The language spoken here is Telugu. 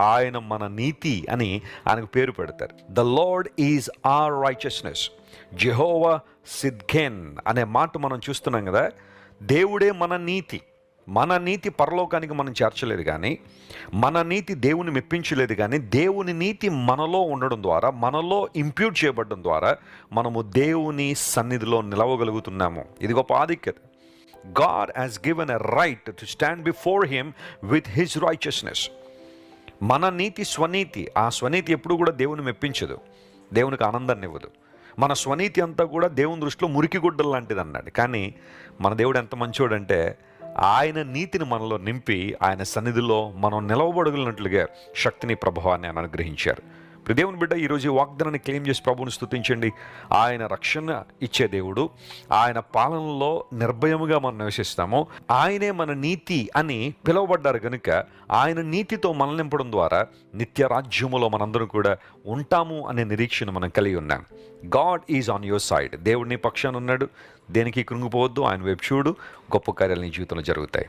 ఆయన మన నీతి అని ఆయనకు పేరు పెడతారు. The Lord is our righteousness Jehovah సిద్ఘెన్ అనే మాట మనం చూస్తున్నాం కదా. దేవుడే మన నీతి. మన నీతి పరలోకానికి మనం చేర్చలేదు కానీ మన నీతి దేవుని మెప్పించలేదు కానీ దేవుని నీతి మనలో ఉండడం ద్వారా మనలో ఇంప్యూట్ చేయబడడం ద్వారా మనము దేవుని సన్నిధిలో నిలవగలుగుతున్నాము. ఇది గొప్ప ఆధిక్యత. God has given a right to stand before him with his righteousness మన నీతి స్వనీతి ఆ స్వనీతి ఎప్పుడు కూడా దేవుని మెప్పించదు. దేవునికి ఆనందాన్ని ఇవ్వదు. మన స్వనీతి అంతా కూడా దేవుని దృష్టిలో మురికి గుడ్డలు లాంటిది అన్నాడు కానీ మన దేవుడు ఎంత మంచోడంటే ఆయన నీతిని మనలో నింపి ఆయన సన్నిధిలో మనం నిలవబడగలిగినట్లుగా శక్తిని ప్రభావాన్ని ఆయన అనుగ్రహించారు. దేవుని బిడ్డ ఈరోజు వాగ్దానాన్ని క్లెయిమ్ చేసి ప్రభువుని స్థుతించండి ఆయన రక్షణ ఇచ్చే దేవుడు ఆయన పాలనలో నిర్భయముగా మనం నివసిస్తాము. ఆయనే మన నీతి అని పిలువబడ్డారు కనుక ఆయన నీతితో మనలింపడం ద్వారా నిత్య రాజ్యములో మనందరం కూడా ఉంటాము అనే నిరీక్షణ మనం కలిగి ఉన్నాం. God is on your side దేవుడిని పక్షాన ఉన్నాడు. దేనికి కృంగిపోవద్దు. ఆయన వైపు చూడు. గొప్ప కార్యాలు నీ జీవితంలో జరుగుతాయి.